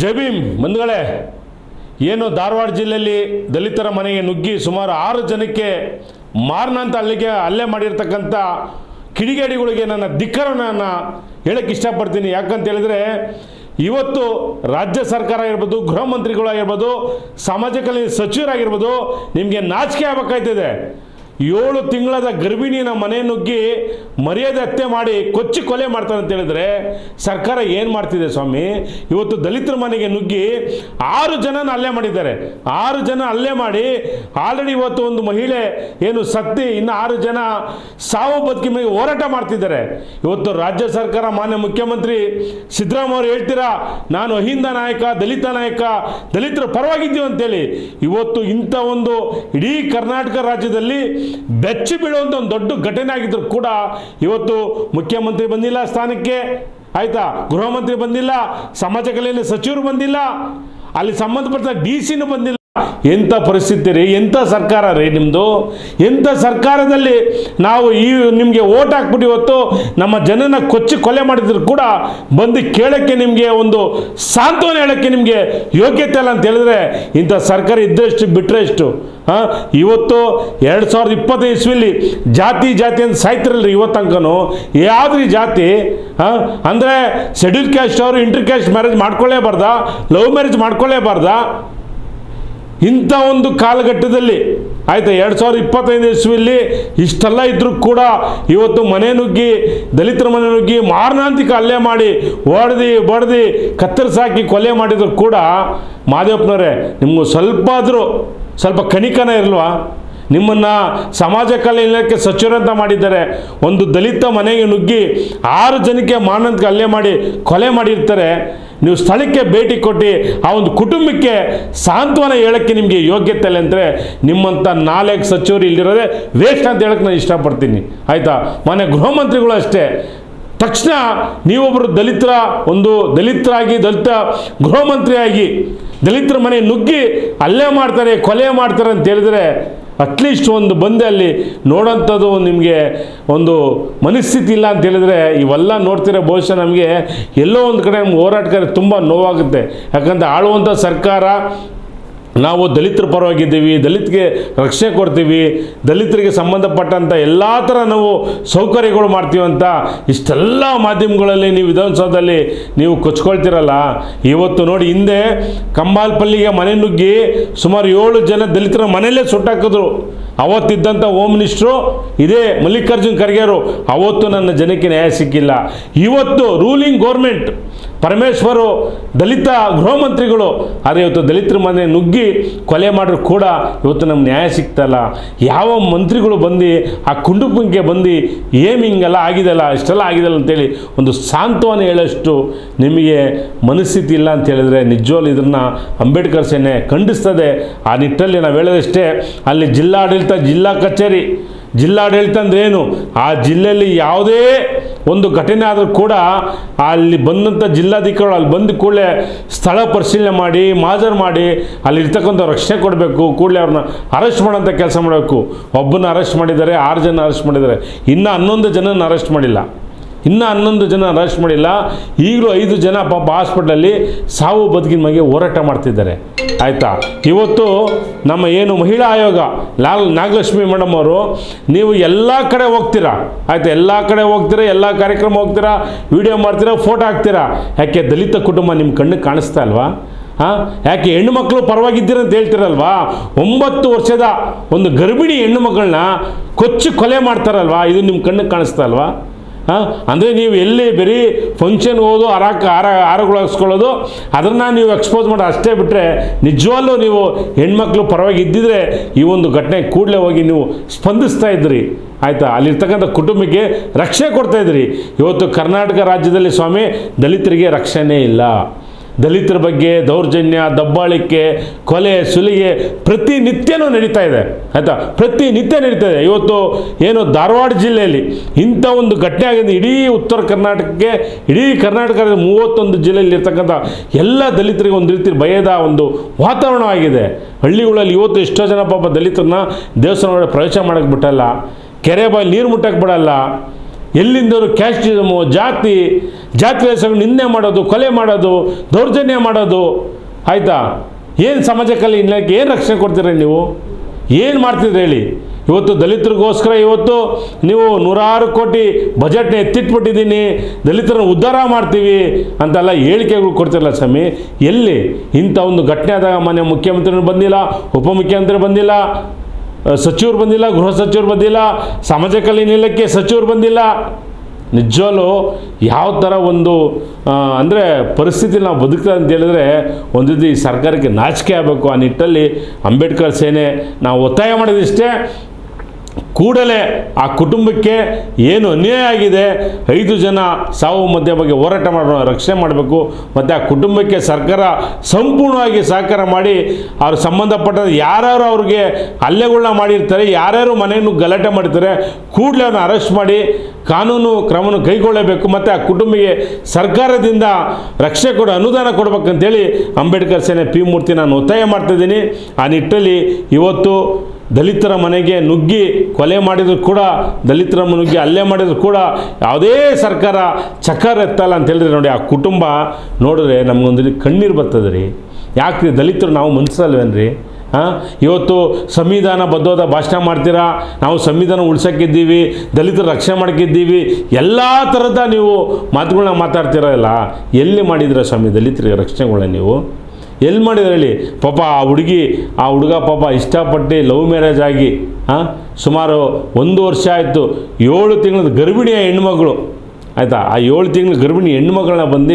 ಜೈ ಭೀಮ್. ಬಂಧುಗಳೇ, ಏನು ಧಾರವಾಡ ಜಿಲ್ಲೆಯಲ್ಲಿ ದಲಿತರ ಮನೆಗೆ ನುಗ್ಗಿ ಸುಮಾರು ಆರು ಜನಕ್ಕೆ ಮಾರನಂತ ಅಲ್ಲಿಗೆ ಹಲ್ಲೆ ಮಾಡಿರ್ತಕ್ಕಂಥ ಕಿಡಿಗೇಡಿಗಳಿಗೆ ನನ್ನ ಧಿಕ್ಕರವನ್ನು ಹೇಳಕ್ಕೆ ಇಷ್ಟಪಡ್ತೀನಿ. ಯಾಕಂತ ಹೇಳಿದರೆ, ಇವತ್ತು ರಾಜ್ಯ ಸರ್ಕಾರ ಆಗಿರ್ಬೋದು, ಗೃಹ ಮಂತ್ರಿಗಳಾಗಿರ್ಬೋದು ಸಮಾಜ ಕಲ್ಯಾಣ ಸಚಿವರಾಗಿರ್ಬೋದು, ನಿಮಗೆ ನಾಚಿಕೆ ಆಗಬೇಕಾಯ್ತದೆ. ಏಳು ತಿಂಗಳದ ಗರ್ಭಿಣಿನ ಮನೆ ನುಗ್ಗಿ ಮರ್ಯಾದೆ ಹತ್ಯೆ ಮಾಡಿ ಕೊಚ್ಚಿ ಕೊಲೆ ಮಾಡ್ತಾನೆ ಅಂತ ಹೇಳಿದ್ರೆ ಸರ್ಕಾರ ಏನು ಮಾಡ್ತಿದೆ ಸ್ವಾಮಿ? ಇವತ್ತು ದಲಿತರ ಮನೆಗೆ ನುಗ್ಗಿ ಆರು ಜನನ ಹಲ್ಲೆ ಮಾಡಿದ್ದಾರೆ. ಆರು ಜನ ಹಲ್ಲೆ ಮಾಡಿ ಆಲ್ರೆಡಿ ಇವತ್ತು ಒಂದು ಮಹಿಳೆ ಏನು ಸತ್ತಿ, ಇನ್ನು ಆರು ಜನ ಸಾವು ಬದುಕಿ ಮೇಲೆ ಹೋರಾಟ ಮಾಡ್ತಿದ್ದಾರೆ. ಇವತ್ತು ರಾಜ್ಯ ಸರ್ಕಾರ ಮಾನ್ಯ ಮುಖ್ಯಮಂತ್ರಿ ಸಿದ್ದರಾಮಯ್ಯ ಅವರು ಹೇಳ್ತೀರಾ, ನಾನು ಅಹಿಂದ ನಾಯಕ, ದಲಿತ ನಾಯಕ, ದಲಿತರ ಪರವಾಗಿದ್ದೀವಿ ಅಂತೇಳಿ. ಇವತ್ತು ಇಂಥ ಒಂದು ಇಡೀ ಕರ್ನಾಟಕ ರಾಜ್ಯದಲ್ಲಿ ಬೆಚ್ಚಿ ಬೀಳುವಂಥ ಒಂದು ದೊಡ್ಡ ಘಟನೆ ಆಗಿದ್ರು ಕೂಡ ಇವತ್ತು ಮುಖ್ಯಮಂತ್ರಿ ಬಂದಿಲ್ಲ ಸ್ಥಾನಕ್ಕೆ. ಆಯಿತಾ? ಗೃಹ ಮಂತ್ರಿ ಬಂದಿಲ್ಲ, ಸಮಾಜ ಕಲ್ಯಾಣ ಸಚಿವರು ಬಂದಿಲ್ಲ, ಅಲ್ಲಿ ಸಂಬಂಧಪಟ್ಟ ಡಿ ಸಿನೂ ಬಂದಿಲ್ಲ. ಎಂಥ ಪರಿಸ್ಥಿತಿ ರೀ? ಎಂಥ ಸರ್ಕಾರ ರೀ ನಿಮ್ಮದು ಎಂಥ ಸರ್ಕಾರದಲ್ಲಿ ನಾವು ಈ ನಿಮಗೆ ಓಟ್ ಹಾಕ್ಬಿಟ್ಟು ಇವತ್ತು ನಮ್ಮ ಜನನ ಕೊಚ್ಚಿ ಕೊಲೆ ಮಾಡಿದ್ರು ಕೂಡ ಬಂದು ಕೇಳೋಕ್ಕೆ ನಿಮಗೆ ಒಂದು ಸಾಂತ್ವನ ಹೇಳೋಕ್ಕೆ ನಿಮಗೆ ಯೋಗ್ಯತೆ ಇಲ್ಲ ಅಂತ ಹೇಳಿದ್ರೆ ಇಂಥ ಸರ್ಕಾರ ಇದ್ದಷ್ಟು ಬಿಟ್ಟರೆ ಎಷ್ಟು? ಹಾಂ ಇವತ್ತು ಎರಡು ಸಾವಿರದ ಇಪ್ಪತ್ತೈದು ಇಸ್ವಿಲಿ ಜಾತಿ ಜಾತಿ ಅಂತ ಸಾಯ್ತಿರಲ್ರಿ ಇವತ್ತಂಕನು. ಯಾವ್ದು ರೀ ಜಾತಿ? ಹಾಂ ಅಂದರೆ ಶೆಡ್ಯೂಲ್ ಕ್ಯಾಸ್ಟ್ ಅವರು, ಇಂಟರ್ ಕ್ಯಾಸ್ಟ್ ಮ್ಯಾರೇಜ್ ಮಾಡ್ಕೊಳ್ಳೇಬಾರ್ದಾ? ಲವ್ ಮ್ಯಾರೇಜ್ ಮಾಡ್ಕೊಳ್ಳೇಬಾರ್ದಾ? ಇಂಥ ಒಂದು ಕಾಲಘಟ್ಟದಲ್ಲಿ, ಆಯಿತಾ, ಎರಡು ಸಾವಿರದ ಇಪ್ಪತ್ತೈದು ಇಸ್ವಿಯಲ್ಲಿ ಇಷ್ಟೆಲ್ಲ ಇದ್ರೂ ಕೂಡ ಇವತ್ತು ಮನೆ ನುಗ್ಗಿ, ದಲಿತರ ಮನೆ ನುಗ್ಗಿ ಮಾರಣಾಂತಿಕ ಹಲ್ಲೆ ಮಾಡಿ ಹೊಡೆದು ಬಡ್ದು ಕತ್ತರಿಸಾಕಿ ಕೊಲೆ ಮಾಡಿದ್ರು ಕೂಡ, ಮಾದೇವಪ್ಪನವರೇ, ನಿಮಗೂ ಸ್ವಲ್ಪ ಆದರೂ, ಸ್ವಲ್ಪ ಕಣಿಕನ ಇರಲ್ವಾ? ನಿಮ್ಮನ್ನು ಸಮಾಜ ಕಲ್ಯಾಣ ಇಲಾಖೆ ಸಚಿವರಂತ ಮಾಡಿದ್ದಾರೆ. ಒಂದು ದಲಿತ ಮನೆಗೆ ನುಗ್ಗಿ ಆರು ಜನಕ್ಕೆ ಮಾನಂತ ಹಲ್ಲೆ ಮಾಡಿ ಕೊಲೆ ಮಾಡಿರ್ತಾರೆ. ನೀವು ಸ್ಥಳಕ್ಕೆ ಭೇಟಿ ಕೊಟ್ಟು ಆ ಒಂದು ಕುಟುಂಬಕ್ಕೆ ಸಾಂತ್ವನ ಹೇಳೋಕ್ಕೆ ನಿಮಗೆ ಯೋಗ್ಯತೆ ಇಲ್ಲ ಅಂದರೆ ನಿಮ್ಮಂಥ ನಾಲ್ಕು ಸಚಿವರು ಇಲ್ಲಿರೋದೆ ವೇಸ್ಟ್ ಅಂತ ಹೇಳಕ್ಕೆ ನಾನು ಇಷ್ಟಪಡ್ತೀನಿ. ಆಯಿತಾ? ಮನೆ ಗೃಹ ಮಂತ್ರಿಗಳು ಅಷ್ಟೇ. ತಕ್ಷಣ ನೀವೊಬ್ಬರು ದಲಿತರ, ಒಂದು ದಲಿತರಾಗಿ, ದಲಿತ ಗೃಹ ಮಂತ್ರಿಯಾಗಿ ದಲಿತರ ಮನೆ ನುಗ್ಗಿ ಅಲ್ಲೇ ಮಾಡ್ತಾರೆ, ಕೊಲೆ ಮಾಡ್ತಾರೆ ಅಂತ ಹೇಳಿದ್ರೆ ಅಟ್ಲೀಸ್ಟ್ ಒಂದು ಬಂದೆ ಅಲ್ಲಿ ನೋಡೋಂಥದ್ದು ನಿಮಗೆ ಒಂದು ಮನಸ್ಥಿತಿ ಇಲ್ಲ ಅಂತ ಹೇಳಿದ್ರೆ ಇವೆಲ್ಲ ನೋಡ್ತಿರೋ ಬಹುಶಃ ನಮಗೆ ಎಲ್ಲೋ ಒಂದು ಕಡೆ ನಮ್ಗೆ ಹೋರಾಟಗಾರ ತುಂಬ ನೋವಾಗುತ್ತೆ. ಯಾಕಂದರೆ ಆಳುವಂಥ ಸರ್ಕಾರ ನಾವು ದಲಿತರ ಪರವಾಗಿದ್ದೀವಿ, ದಲಿತ್ಗೆ ರಕ್ಷೆ ಕೊಡ್ತೀವಿ, ದಲಿತರಿಗೆ ಸಂಬಂಧಪಟ್ಟಂಥ ಎಲ್ಲ ಥರ ನಾವು ಸೌಕರ್ಯಗಳು ಮಾಡ್ತೀವಿ ಅಂತ ಇಷ್ಟೆಲ್ಲ ಮಾಧ್ಯಮಗಳಲ್ಲಿ ನೀವು ವಿಧಾನಸೌಧದಲ್ಲಿ ನೀವು ಕೊಚ್ಕೊಳ್ತಿರಲ್ಲ. ಇವತ್ತು ನೋಡಿ ಹಿಂದೆ ಕಂಬಾಲ್ಪಲ್ಲಿಗೆ ಮನೆ ನುಗ್ಗಿ ಸುಮಾರು ಏಳು ಜನ ದಲಿತರ ಮನೆಯಲ್ಲೇ ಸುಟ್ಟಾಕಿದ್ರು. ಅವತ್ತಿದ್ದಂಥ ಹೋಮ್ ಮಿನಿಸ್ಟ್ರು ಇದೇ ಮಲ್ಲಿಕಾರ್ಜುನ್ ಖರ್ಗೆರು ಅವತ್ತು ನನ್ನ ಜನಕ್ಕೆ ನ್ಯಾಯ ಸಿಕ್ಕಿಲ್ಲ. ಇವತ್ತು ರೂಲಿಂಗ್ ಗೋರ್ಮೆಂಟ್ ಪರಮೇಶ್ವರು, ದಲಿತ ಗೃಹ ಮಂತ್ರಿಗಳು, ಆದರೆ ಇವತ್ತು ದಲಿತರ ಮನೆ ನುಗ್ಗಿ ಕೊಲೆ ಮಾಡಿದ್ರು ಕೂಡ ಇವತ್ತು ನಮ್ಗೆ ನ್ಯಾಯ ಸಿಗ್ತಲ್ಲ ಯಾವ ಮಂತ್ರಿಗಳು ಬಂದು, ಆ ಕುಂಡುಪುಂಕೆ ಬಂದು ಏಮ್ ಹಿಂಗೆಲ್ಲ ಆಗಿದೆಲ್ಲ ಇಷ್ಟೆಲ್ಲ ಆಗಿದೆಲ್ಲ ಅಂತೇಳಿ ಒಂದು ಸಾಂತ್ವನ ಹೇಳೋಷ್ಟು ನಿಮಗೆ ಮನಸ್ಥಿತಿ ಇಲ್ಲ ಅಂತ ಹೇಳಿದ್ರೆ ನಿಜವಾಗ್ಲೂ ಇದನ್ನು ಅಂಬೇಡ್ಕರ್ ಸೇನೆ ಖಂಡಿಸ್ತದೆ. ಆ ನಿಟ್ಟಲ್ಲಿ ನಾವು ಹೇಳೋದಷ್ಟೇ, ಅಲ್ಲಿ ಜಿಲ್ಲಾಡಳಿತ ಜಿಲ್ಲಾ ಕಚೇರಿ ಜಿಲ್ಲಾಡಳಿತ ಅಂದ್ರೆ ಏನು? ಆ ಜಿಲ್ಲೆಯಲ್ಲಿ ಯಾವುದೇ ಒಂದು ಘಟನೆ ಆದರೂ ಕೂಡ ಅಲ್ಲಿ ಬಂದಂಥ ಜಿಲ್ಲಾಧಿಕಾರಿಗಳು ಅಲ್ಲಿ ಬಂದ ಕೂಡಲೇ ಸ್ಥಳ ಪರಿಶೀಲನೆ ಮಾಡಿ, ಮಾಜರ್ ಮಾಡಿ ಅಲ್ಲಿರ್ತಕ್ಕಂಥ ರಕ್ಷಣೆ ಕೊಡಬೇಕು, ಕೂಡಲೇ ಅವ್ರನ್ನ ಅರೆಸ್ಟ್ ಮಾಡೋಂಥ ಕೆಲಸ ಮಾಡಬೇಕು. ಒಬ್ಬನ ಅರೆಸ್ಟ್ ಮಾಡಿದ್ದಾರೆ, ಆರು ಜನ ಅರೆಸ್ಟ್ ಮಾಡಿದ್ದಾರೆ. ಇನ್ನೂ ಹನ್ನೊಂದು ಜನನ ಅರೆಸ್ಟ್ ಮಾಡಿಲ್ಲ. ಇನ್ನು ಹನ್ನೊಂದು ಜನ ಅರೆಸ್ಟ್ ಮಾಡಿಲ್ಲ. ಈಗಲೂ ಐದು ಜನ ಪಾಪ ಹಾಸ್ಪಿಟ್ಲಲ್ಲಿ ಸಾವು ಬದುಕಿನ ಬಗ್ಗೆ ಹೋರಾಟ ಮಾಡ್ತಿದ್ದಾರೆ. ಆಯಿತಾ? ಇವತ್ತು ನಮ್ಮ ಏನು ಮಹಿಳಾ ಆಯೋಗ, ಲಾಲ್ ನಾಗಲಕ್ಷ್ಮಿ ಮೇಡಮ್ ಅವರು, ನೀವು ಎಲ್ಲ ಕಡೆ ಹೋಗ್ತೀರಾ? ಆಯಿತಾ? ಎಲ್ಲ ಕಡೆ ಹೋಗ್ತೀರಾ? ಎಲ್ಲ ಕಾರ್ಯಕ್ರಮ ಹೋಗ್ತೀರಾ? ವಿಡಿಯೋ ಮಾಡ್ತೀರಾ? ಫೋಟೋ ಹಾಕ್ತೀರಾ? ಯಾಕೆ ದಲಿತ ಕುಟುಂಬ ನಿಮ್ಮ ಕಣ್ಣಿಗೆ ಕಾಣಿಸ್ತಾ ಅಲ್ವಾ ಹಾಂ? ಯಾಕೆ ಹೆಣ್ಣು ಮಕ್ಕಳು ಪರವಾಗಿದ್ದೀರ ಅಂತ ಹೇಳ್ತಿರಲ್ವಾ? ಒಂಬತ್ತು ವರ್ಷದ ಒಂದು ಗರ್ಭಿಣಿ ಹೆಣ್ಣು ಮಕ್ಕಳನ್ನ ಕೊಚ್ಚಿ ಕೊಲೆ ಮಾಡ್ತಾರಲ್ವಾ? ಇದು ನಿಮ್ಮ ಕಣ್ಣಿಗೆ ಕಾಣಿಸ್ತಾ ಅಲ್ವಾ ಅಂದರೆ ನೀವು ಎಲ್ಲಿ ಬರೀ ಫಂಕ್ಷನ್ ಹೋದು ಆರ, ಆರಗಳು ಹಾಕ್ಸ್ಕೊಳ್ಳೋದು, ಅದನ್ನು ನೀವು ಎಕ್ಸ್ಪೋಸ್ ಮಾಡಿ. ಅಷ್ಟೇ ಬಿಟ್ಟರೆ ನಿಜವಲ್ಲೂ ನೀವು ಹೆಣ್ಮಕ್ಳು ಪರವಾಗಿ ಇದ್ದಿದ್ರೆ ಈ ಒಂದು ಘಟನೆ ಕೂಡಲೇ ಹೋಗಿ ನೀವು ಸ್ಪಂದಿಸ್ತಾ ಇದ್ರಿ. ಆಯಿತಾ? ಅಲ್ಲಿರ್ತಕ್ಕಂಥ ಕುಟುಂಬಕ್ಕೆ ರಕ್ಷೆ ಕೊಡ್ತಾ ಇದ್ರಿ. ಇವತ್ತು ಕರ್ನಾಟಕ ರಾಜ್ಯದಲ್ಲಿ ಸ್ವಾಮಿ, ದಲಿತರಿಗೆ ರಕ್ಷಣೆ ಇಲ್ಲ. ದಲಿತರ ಬಗ್ಗೆ ದೌರ್ಜನ್ಯ, ದಬ್ಬಾಳಿಕೆ, ಕೊಲೆ, ಸುಲಿಗೆ ಪ್ರತಿನಿತ್ಯನೂ ನಡೀತಾ ಇದೆ. ಆಯಿತಾ? ಪ್ರತಿನಿತ್ಯ ನಡೀತಾ ಇದೆ. ಇವತ್ತು ಏನು ಧಾರವಾಡ ಜಿಲ್ಲೆಯಲ್ಲಿ ಇಂಥ ಒಂದು ಘಟನೆ ಆಗಿದೆ ಇಡೀ ಉತ್ತರ ಕರ್ನಾಟಕಕ್ಕೆ, ಇಡೀ ಕರ್ನಾಟಕದ ಮೂವತ್ತೊಂದು ಜಿಲ್ಲೆಯಲ್ಲಿ ಇರ್ತಕ್ಕಂಥ ಎಲ್ಲ ದಲಿತರಿಗೆ ಒಂದು ರೀತಿ ಭಯದ ಒಂದು ವಾತಾವರಣವಾಗಿದೆ ಹಳ್ಳಿಗಳಲ್ಲಿ ಇವತ್ತು ಎಷ್ಟೋ ಜನ ಪಾಪ ದಲಿತರನ್ನ ದೇವಸ್ಥಾನ ಪ್ರವೇಶ ಮಾಡೋಕ್ಕೆ ಬಿಟ್ಟಲ್ಲ, ಕೆರೆ ಬಾಯಿ ನೀರು ಮುಟ್ಟಕ್ಕೆ ಬಿಡಲ್ಲ ಎಲ್ಲಿಂದಲೂ ಕ್ಯಾಸ್ಟಿಸಮು, ಜಾತಿ ಜಾತಿ ಹೆಸರು ನಿಂದೆ ಮಾಡೋದು, ಕೊಲೆ ಮಾಡೋದು, ದೌರ್ಜನ್ಯ ಮಾಡೋದು, ಆಯಿತಾ? ಏನು ಸಮಾಜಕ್ಕಲ್ಲಿ ಇನ್ನಕ್ಕೆ ಏನು ರಕ್ಷಣೆ ಕೊಡ್ತೀರ ನೀವು? ಏನು ಮಾಡ್ತಿದ್ರೆ ಹೇಳಿ? ಇವತ್ತು ದಲಿತರಿಗೋಸ್ಕರ ಇವತ್ತು ನೀವು ನೂರಾರು ಕೋಟಿ ಬಜೆಟ್ನ ಎತ್ತಿಟ್ಬಿಟ್ಟಿದ್ದೀನಿ, ದಲಿತರನ್ನ ಉದ್ಧಾರ ಮಾಡ್ತೀವಿ ಅಂತೆಲ್ಲ ಹೇಳಿಕೆಗಳು ಕೊಡ್ತಿರಲ್ಲ ಸ್ವಾಮಿ. ಎಲ್ಲಿ? ಇಂಥ ಒಂದು ಘಟನೆ ಆದಾಗ ಮನೆ ಮುಖ್ಯಮಂತ್ರಿನೂ ಬಂದಿಲ್ಲ, ಉಪಮುಖ್ಯಮಂತ್ರಿ ಬಂದಿಲ್ಲ ಸಚಿವರು ಬಂದಿಲ್ಲ, ಗೃಹ ಸಚಿವರು ಬಂದಿಲ್ಲ ಸಮಾಜ ಕಲ್ಯಾಣ ಇಲಾಖೆ ಸಚಿವರು ಬಂದಿಲ್ಲ. ನಿಜವಾಗ್ಲೂ ಯಾವ ಥರ ಒಂದು ಅಂದರೆ ಪರಿಸ್ಥಿತಿ ನಾವು ಬದುಕ್ತಾ ಅಂತ ಹೇಳಿದ್ರೆ ಒಂದು ಈ ಸರ್ಕಾರಕ್ಕೆ ನಾಚಿಕೆ ಆಗಬೇಕು ಆ ನಿಟ್ಟಲ್ಲಿ ಅಂಬೇಡ್ಕರ್ ಸೇನೆ ನಾವು ಒತ್ತಾಯ ಮಾಡೋದಿಷ್ಟೇ ಕೂಡಲೇ ಆ ಕುಟುಂಬಕ್ಕೆ ಏನು ಅನ್ಯಾಯ ಆಗಿದೆ, ಐದು ಜನ ಸಾವು ಮಧ್ಯ ಬಗ್ಗೆ ಹೋರಾಟ ಮಾಡೋ ರಕ್ಷಣೆ ಮಾಡಬೇಕು, ಮತ್ತು ಆ ಕುಟುಂಬಕ್ಕೆ ಸರ್ಕಾರ ಸಂಪೂರ್ಣವಾಗಿ ಸಹಕಾರ ಮಾಡಿ, ಅವ್ರ ಸಂಬಂಧಪಟ್ಟ ಯಾರ್ಯಾರು ಅವ್ರಿಗೆ ಹಲ್ಲೆಗಳನ್ನ ಮಾಡಿರ್ತಾರೆ, ಯಾರ್ಯಾರು ಮನೆಯನ್ನು ಗಲಾಟೆ ಮಾಡ್ತಾರೆ, ಕೂಡಲೇ ಅವ್ರನ್ನ ಅರೆಸ್ಟ್ ಮಾಡಿ, ಕಾನೂನು ಕ್ರಮವನ್ನು ಕೈಗೊಳ್ಳಬೇಕು, ಮತ್ತು ಆ ಕುಟುಂಬಕ್ಕೆ ಸರ್ಕಾರದಿಂದ ರಕ್ಷೆ ಕೊಡೋ, ಅನುದಾನ ಕೊಡಬೇಕಂತೇಳಿ ಅಂಬೇಡ್ಕರ್ ಸೇನೆ ಪಿ ಮೂರ್ತಿ ನಾನು ಒತ್ತಾಯ ಮಾಡ್ತಿದ್ದೀನಿ ಆ ನಿಟ್ಟಲ್ಲಿ ಇವತ್ತು ದಲಿತರ ಮನೆಗೆ ನುಗ್ಗಿ ಕೊಲೆ ಮಾಡಿದ್ರು ಕೂಡ, ದಲಿತರ ನುಗ್ಗಿ ಹಲ್ಲೆ ಮಾಡಿದ್ರು ಕೂಡ, ಯಾವುದೇ ಸರ್ಕಾರ ಚಕ್ಕರ್ ಎತ್ತಲ್ಲ ಅಂತ ಹೇಳಿದ್ರೆ ನೋಡಿ, ಆ ಕುಟುಂಬ ನೋಡಿದ್ರೆ ನಮಗೊಂದು ಕಣ್ಣೀರು ಬರ್ತದೆ ರೀ. ಯಾಕೆ ದಲಿತರು ನಾವು ಮನ್ಸಲ್ವೇನ್ರಿ ಹಾಂ ಇವತ್ತು ಸಂವಿಧಾನ ಬದ್ಧವಾದ ಭಾಷಣ ಮಾಡ್ತೀರಾ? ನಾವು ಸಂವಿಧಾನ ಉಳಿಸೋಕ್ಕಿದ್ದೀವಿ, ದಲಿತರ ರಕ್ಷಣೆ ಮಾಡ್ಕಿದ್ದೀವಿ, ಎಲ್ಲ ಥರದ ನೀವು ಮಾತುಗಳನ್ನ ಮಾತಾಡ್ತೀರಲ್ಲ ಎಲ್ಲಿ ಮಾಡಿದಿರ ಸ್ವಾಮಿ ದಲಿತರಿಗೆ ರಕ್ಷಣೆಗಳನ್ನ ನೀವು? ಎಲ್ಲಿ ಮಾಡಿದ್ರೆ ಹೇಳಿ? ಪಾಪ ಆ ಹುಡುಗಿ, ಆ ಹುಡುಗ ಪಾಪ ಇಷ್ಟಪಟ್ಟು ಲವ್ ಮ್ಯಾರೇಜ್ ಆಗಿ ಹಾಂ ಸುಮಾರು ಒಂದು ವರ್ಷ ಆಯಿತು. ಏಳು ತಿಂಗಳ ಗರ್ಭಿಣಿಯ ಹೆಣ್ಮಗಳು. ಆಯಿತಾ? ಆ ಏಳು ತಿಂಗಳ ಗರ್ಭಿಣಿ ಹೆಣ್ಮಗಳನ್ನ ಬಂದು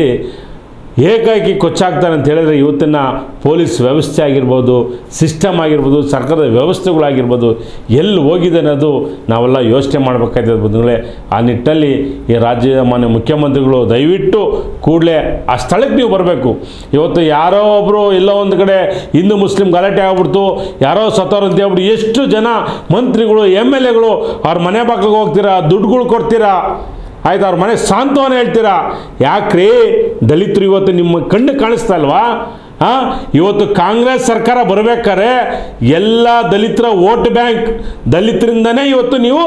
ಏಕಾಏಕಿ ಕೊಚ್ಚಾಗ್ತಾರೆ ಅಂತ ಹೇಳಿದ್ರೆ ಇವತ್ತಿನ ಪೊಲೀಸ್ ವ್ಯವಸ್ಥೆ ಆಗಿರ್ಬೋದು, ಸಿಸ್ಟಮ್ ಆಗಿರ್ಬೋದು, ಸರ್ಕಾರದ ವ್ಯವಸ್ಥೆಗಳಾಗಿರ್ಬೋದು, ಎಲ್ಲಿ ಹೋಗಿದೆ ಅನ್ನೋದು ನಾವೆಲ್ಲ ಯೋಚನೆ ಮಾಡಬೇಕಾಗಿದೆ ಬಂಧುಗಳೇ. ಆ ನಿಟ್ಟಲ್ಲಿ ಈ ರಾಜ್ಯದ ಮಾನ್ಯ ಮುಖ್ಯಮಂತ್ರಿಗಳು ದಯವಿಟ್ಟು ಕೂಡಲೇ ಆ ಸ್ಥಳಕ್ಕೆ ನೀವು ಬರಬೇಕು. ಇವತ್ತು ಯಾರೋ ಒಬ್ಬರು ಎಲ್ಲೋ ಒಂದು ಕಡೆ ಹಿಂದೂ ಮುಸ್ಲಿಂ ಗಲಾಟೆ ಆಗ್ಬಿಡ್ತು, ಯಾರೋ ಸತ್ತೋರು ಅಂತ ಹೇಳ್ಬಿಟ್ಟು ಎಷ್ಟು ಜನ ಮಂತ್ರಿಗಳು ಎಂ ಎಲ್ ಎಗಳು ಅವ್ರ ಮನೆ ಬಾಗಿಲಿಗೆ ಹೋಗ್ತೀರಾ, ದುಡ್ಡುಗಳು ಕೊಡ್ತೀರಾ? ಆಯ್ತು, ಅವ್ರ ಮನೆ ಸಾಂತ್ವನ ಹೇಳ್ತೀರಾ? ಯಾಕ್ರಿ? ದಲಿತರು ಇವತ್ತು ನಿಮ್ಮ ಕಣ್ಣು ಕಾಣಿಸ್ತಾ ಇಲ್ವಾ? ಹಾಂ ಇವತ್ತು ಕಾಂಗ್ರೆಸ್ ಸರ್ಕಾರ ಬರಬೇಕಾದ್ರೆ ಎಲ್ಲ ದಲಿತರ ವೋಟ್ ಬ್ಯಾಂಕ್ ದಲಿತರಿಂದನೇ ಇವತ್ತು ನೀವು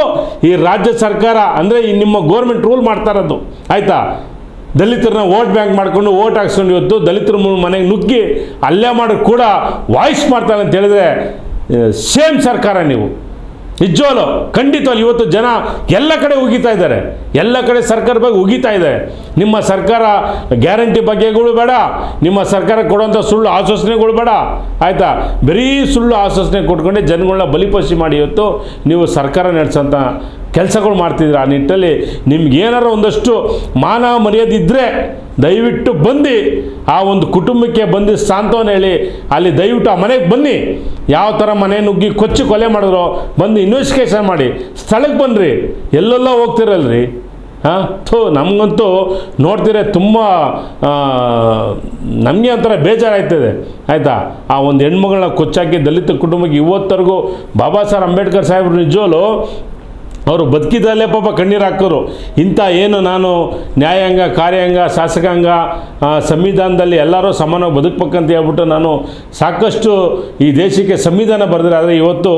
ಈ ರಾಜ್ಯ ಸರ್ಕಾರ ಅಂದರೆ ಈ ನಿಮ್ಮ ಗೋರ್ಮೆಂಟ್ ರೂಲ್ ಮಾಡ್ತಾ ಇರೋದು. ಆಯಿತಾ? ದಲಿತರನ್ನ ವೋಟ್ ಬ್ಯಾಂಕ್ ಮಾಡ್ಕೊಂಡು ವೋಟ್ ಹಾಕ್ಸ್ಕೊಂಡು ಇವತ್ತು ದಲಿತರ ಮನೆಗೆ ನುಗ್ಗಿ ಅಲ್ಲೇ ಮಾಡೋದು ಕೂಡ ವಾಯ್ಸ್ ಮಾಡ್ತಾರೆ ಅಂತ ಹೇಳಿದ್ರೆ ಸೇಮ್ ಸರ್ಕಾರ ನೀವು. ನಿಜವಾಗ್ಲು ಖಂಡಿತವಲ್ಲ ಇವತ್ತು ಜನ ಎಲ್ಲ ಕಡೆ ಉಗಿತಾ ಇದ್ದಾರೆ. ಎಲ್ಲ ಕಡೆ ಸರ್ಕಾರ ಬಗ್ಗೆ ಉಗಿತಾ ಇದೆ. ನಿಮ್ಮ ಸರ್ಕಾರ ಗ್ಯಾರಂಟಿ ಬಗ್ಗೆಗಳು ಬೇಡ. ನಿಮ್ಮ ಸರ್ಕಾರ ಕೊಡುವಂಥ ಸುಳ್ಳು ಆಶ್ವಾಸನೆಗಳು ಬೇಡ. ಆಯಿತಾ? ಬರೀ ಸುಳ್ಳು ಆಶ್ವಾಸನೆ ಕೊಟ್ಕೊಂಡೆ ಜನಗಳನ್ನ ಬಲಿಪಶಿ ಮಾಡಿ ಇವತ್ತು ನೀವು ಸರ್ಕಾರ ನಡೆಸೋಂಥ ಕೆಲಸಗಳು ಮಾಡ್ತಿದ್ದೀರ ಆ ನಿಟ್ಟಲ್ಲಿ? ನಿಮ್ಗೆ ಒಂದಷ್ಟು ಮಾನ ಮರ್ಯಾದೆ ಇದ್ದರೆ ದಯವಿಟ್ಟು ಬಂದು ಆ ಒಂದು ಕುಟುಂಬಕ್ಕೆ ಬಂದು ಸಾಂತ್ವನ ಹೇಳಿ, ಅಲ್ಲಿ ದಯವಿಟ್ಟು ಆ ಮನೆಗೆ ಬನ್ನಿ. ಯಾವ ಥರ ಮನೆ ನುಗ್ಗಿ ಕೊಚ್ಚಿ ಕೊಲೆ ಮಾಡಿದ್ರು ಬಂದು ಇನ್ವೆಸ್ಟಿಗೇಷನ್ ಮಾಡಿ. ಸ್ಥಳಕ್ಕೆ ಬನ್ನಿರಿ ಎಲ್ಲೆಲ್ಲ ಹೋಗ್ತಿರಲ್ರಿ. ಹಾಂ? ಥೋ, ನಮಗಂತೂ ನೋಡ್ತಿದ್ರೆ ತುಂಬ ನಮಗೆ ಒಂಥರ ಬೇಜಾರಾಯ್ತದೆ. ಆಯಿತಾ? ಆ ಒಂದು ಹೆಣ್ಮಗಳನ್ನ ಕೊಚ್ಚಾಕಿ ದಲಿತ ಕುಟುಂಬಕ್ಕೆ ಇವತ್ತರೆಗೂ ಬಾಬಾ ಸಾಹೇಬ್ ಅಂಬೇಡ್ಕರ್ ಸಾಹೇಬ್ರು ನಿಜವಲ್ಲೂ ಅವರು ಬದುಕಿದಲ್ಲೇ ಪಾಪ ಕಣ್ಣೀರು ಹಾಕೋರು. ಇಂಥ ಏನು ನಾನು ನ್ಯಾಯಾಂಗ, ಕಾರ್ಯಾಂಗ, ಶಾಸಕಾಂಗ ಸಂವಿಧಾನದಲ್ಲಿ ಎಲ್ಲರೂ ಸಮಾನವಾಗಿ ಬದುಕಬೇಕಂತ ಹೇಳ್ಬಿಟ್ಟು ನಾನು ಸಾಕಷ್ಟು ಈ ದೇಶಕ್ಕೆ ಸಂವಿಧಾನ ಬರೆದ್ರೆ ಆದರೆ ಇವತ್ತು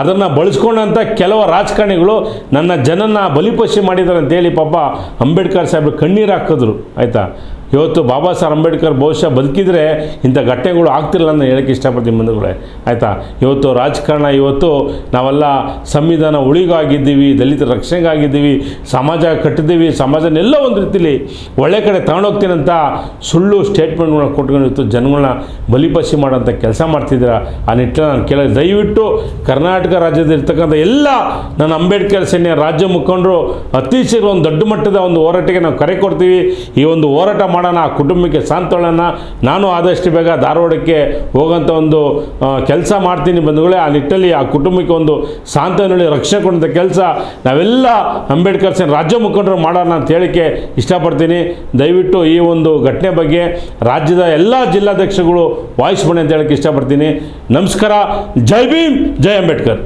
ಅದನ್ನು ಬಳಸ್ಕೊಂಡಂಥ ಕೆಲವು ರಾಜಕಾರಣಿಗಳು ನನ್ನ ಜನನ ಬಲಿಪಶಿ ಮಾಡಿದ್ದಾರೆ ಅಂತೇಳಿ ಪಾಪ ಅಂಬೇಡ್ಕರ್ ಸಾಹೇಬ್ರು ಕಣ್ಣೀರು ಹಾಕಿದ್ರು. ಆಯಿತಾ? ಇವತ್ತು ಬಾಬಾ ಸಾಹೇಬ್ ಅಂಬೇಡ್ಕರ್ ಬಹುಶಃ ಬದುಕಿದ್ರೆ ಇಂಥ ಘಟನೆಗಳು ಆಗ್ತಿರಲ್ಲ ಅಂತ ಹೇಳೋಕ್ಕೆ ಇಷ್ಟಪಡ್ತೀನಿ ಬಂಧುಗಳೇ. ಆಯಿತಾ? ಇವತ್ತು ರಾಜಕಾರಣ ಇವತ್ತು ನಾವೆಲ್ಲ ಸಂವಿಧಾನ ಉಳಿಗಾಗಿದ್ದೀವಿ. ದಲಿತರ ರಕ್ಷಣೆಗಾಗಿದ್ದೀವಿ, ಸಮಾಜ ಕಟ್ಟಿದ್ದೀವಿ, ಸಮಾಜನೆಲ್ಲ ಒಂದು ರೀತಿಲಿ ಒಳ್ಳೆ ಕಡೆ ತಗೊಂಡೋಗ್ತೀನಂತ ಸುಳ್ಳು ಸ್ಟೇಟ್ಮೆಂಟ್ಗಳನ್ನ ಕೊಟ್ಕೊಂಡು ಇವತ್ತು ಜನಗಳನ್ನ ಬಲಿಪಶಿ ಮಾಡೋಂಥ ಕೆಲಸ ಮಾಡ್ತಿದ್ದೀರ? ಆ ನಿಟ್ಟಿನಲ್ಲಿ ನಾನು ಕೇಳ, ದಯವಿಟ್ಟು ಕರ್ನಾಟಕ ರಾಜ್ಯದಲ್ಲಿರ್ತಕ್ಕಂಥ ಎಲ್ಲ ನನ್ನ ಅಂಬೇಡ್ಕರ್ ಸೇನೆ ರಾಜ್ಯ ಮುಖಂಡರು ಅತಿ ಶೀಘ್ರ ಒಂದು ದೊಡ್ಡ ಮಟ್ಟದ ಒಂದು ಹೋರಾಟಕ್ಕೆ ನಾವು ಕರೆ ಕೊಡ್ತೀವಿ. ಈ ಒಂದು ಹೋರಾಟ ಮಾಡೋಣ, ಆ ಕುಟುಂಬಕ್ಕೆ ಸಾಂತ್ವನ ನಾನು ಆದಷ್ಟು ಬೇಗ ಧಾರವಾಡಕ್ಕೆ ಹೋಗೋಂಥ ಒಂದು ಕೆಲಸ ಮಾಡ್ತೀನಿ ಬಂಧುಗಳೇ. ಆ ನಿಟ್ಟಲ್ಲಿ ಆ ಕುಟುಂಬಕ್ಕೆ ಒಂದು ಸಾಂತ್ವನ ರಕ್ಷಣೆ ಕೊಡುವಂಥ ಕೆಲಸ ನಾವೆಲ್ಲ ಅಂಬೇಡ್ಕರ್ ಸೇನೆ ರಾಜ್ಯ ಮುಖಂಡರು ಮಾಡೋಣ ಅಂತ ಹೇಳಿಕೆ ಇಷ್ಟಪಡ್ತೀನಿ. ದಯವಿಟ್ಟು ಈ ಒಂದು ಘಟನೆ ಬಗ್ಗೆ ರಾಜ್ಯದ ಎಲ್ಲ ಜಿಲ್ಲಾಧ್ಯಕ್ಷಗಳು ವಾಯ್ಸ್ ಅಂತ ಹೇಳಕ್ಕೆ ಇಷ್ಟಪಡ್ತೀನಿ. ನಮಸ್ಕಾರ. ಜೈ ಭೀಮ್, ಜೈ ಅಂಬೇಡ್ಕರ್.